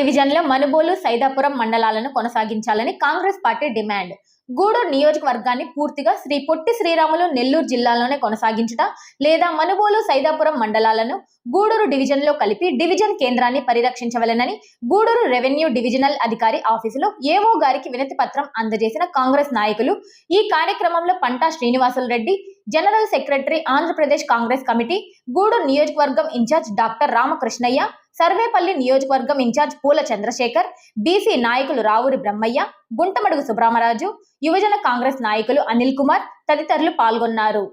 డివిజన్లో మనుబోలు సైదాపురం మండలాలను కొనసాగించాలని కాంగ్రెస్ పార్టీ డిమాండ్. గూడూరు నియోజకవర్గాన్ని పూర్తిగా శ్రీ పొట్టి శ్రీరాములు నెల్లూరు జిల్లాలోనే కొనసాగించుట లేదా మనుబోలు సైదాపురం మండలాలను గూడూరు డివిజన్లో కలిపి డివిజన్ కేంద్రాన్ని పరిరక్షించవలెనని గూడూరు రెవెన్యూ డివిజనల్ అధికారి ఆఫీసులో ఏవో గారికి వినతి పత్రం అందజేసిన కాంగ్రెస్ నాయకులు ఈ కార్యక్రమంలో Panta Srinivasulu Reddy general secretary Andhra Pradesh Congress committee Gudur నియోజకవర్గం ఇన్ఛార్జ్ డాక్టర్ రామకృష్ణయ్య సర్వేపల్లి నియోజకవర్గం ఇన్ఛార్జ్ పూల చంద్రశేఖర్ బీసీ నాయకులు రావురి బ్రహ్మయ్య గుంటమడుగు సుబ్రహ్మరాజు యువజన కాంగ్రెస్ నాయకులు అనిల్ కుమార్ తదితరులు పాల్గొన్నారు.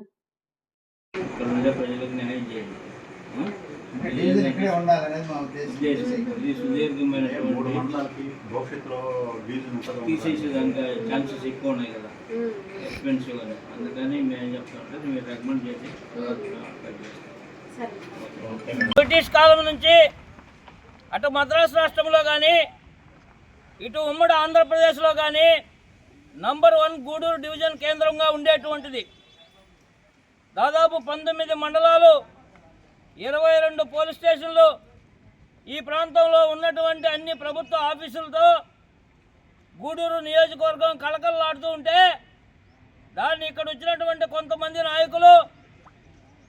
ఇక్కడే ఉండాలనేది మా ఉద్దేశం. ఇది మూడు మండలాలకి భవిష్యత్తులో ఉంటుంది తీసేసేదానికి ఛాన్సెస్ ఎక్కువ ఉన్నాయి కదా. ఎక్స్పెన్సివ్ అని అందుకని మేము చెప్తామంటే మీరు రికమెండ్ చేసి కట్ చేస్తాం బ్రిటిష్ కాలం నుంచి అటు మద్రాసు రాష్ట్రంలో కానీ ఇటు ఉమ్మడి ఆంధ్రప్రదేశ్లో కానీ నంబర్ వన్ గూడూరు డివిజన్ కేంద్రంగా ఉండేటువంటిది. దాదాపు పంతొమ్మిది మండలాలు ఇరవై రెండు పోలీస్ స్టేషన్లు ఈ ప్రాంతంలో ఉన్నటువంటి అన్ని ప్రభుత్వ ఆఫీసులతో గూడూరు నియోజకవర్గం కళకళలాడుతూ ఉంటే దాన్ని ఇక్కడ వచ్చినటువంటి కొంతమంది నాయకులు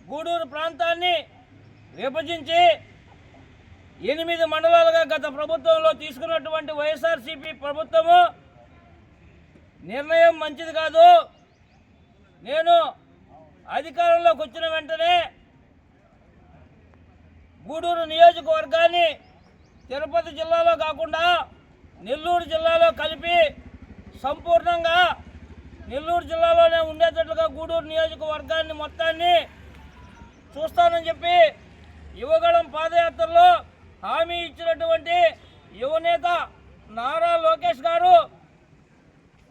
గూడూరు ప్రాంతాన్ని విభజించి ఎనిమిది మండలాలుగా గత ప్రభుత్వంలో తీసుకున్నటువంటి వైఎస్ఆర్సీపీ ప్రభుత్వము నిర్ణయం మంచిది కాదు. నేను అధికారంలోకి వచ్చిన వెంటనే గూడూరు నియోజకవర్గాన్ని తిరుపతి జిల్లాలో కాకుండా నెల్లూరు జిల్లాలో కలిపి సంపూర్ణంగా నెల్లూరు జిల్లాలోనే ఉండేటట్లుగా గూడూరు నియోజకవర్గాన్ని మొత్తాన్ని చూస్తానని చెప్పి యువగళం పాదయాత్రలో హామీ ఇచ్చినటువంటి యువనేత నారా లోకేష్ గారు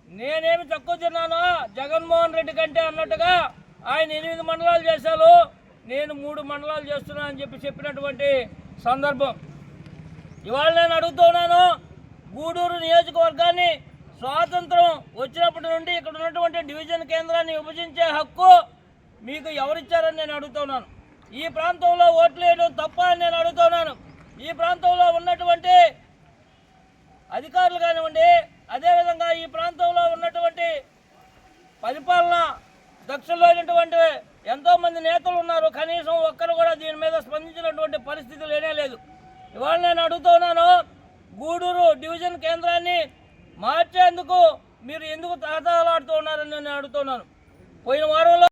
నేనేమి తక్కువ తిన్నానా? జగన్మోహన్ రెడ్డి కంటే అన్నట్టుగా ఆయన ఎనిమిది మండలాలు చేశారు. నేను మూడు మండలాలు చేస్తున్నా అని చెప్పి చెప్పినటువంటి సందర్భం. ఇవాళ నేను అడుగుతున్నాను గూడూరు నియోజకవర్గాన్ని స్వాతంత్రం వచ్చినప్పటి నుండి ఇక్కడ ఉన్నటువంటి డివిజన్ కేంద్రాన్ని విభజించే హక్కు మీకు ఎవరిచ్చారని నేను అడుగుతున్నాను. ఈ ప్రాంతంలో ఓట్లు వేయడం తప్ప అని నేను అడుగుతున్నాను. ఈ ప్రాంతంలో ఉన్నటువంటి అధికారులు కానివ్వండి అదేవిధంగా ఈ ప్రాంతంలో ఉన్నటువంటి పరిపాలన దక్షులైనటువంటి ఎంతో మంది నేతలు ఉన్నారు. కనీసం ఒక్కరు కూడా దీని మీద స్పందించినటువంటి పరిస్థితి లేనే లేదు. ఇవాళ నేను అడుగుతున్నాను గూడూరు డివిజన్ కేంద్రాన్ని మార్చేందుకు మీరు ఎందుకు తహతహలాడుతూ ఉన్నారని నేను అడుగుతున్నాను పోయిన వారంలో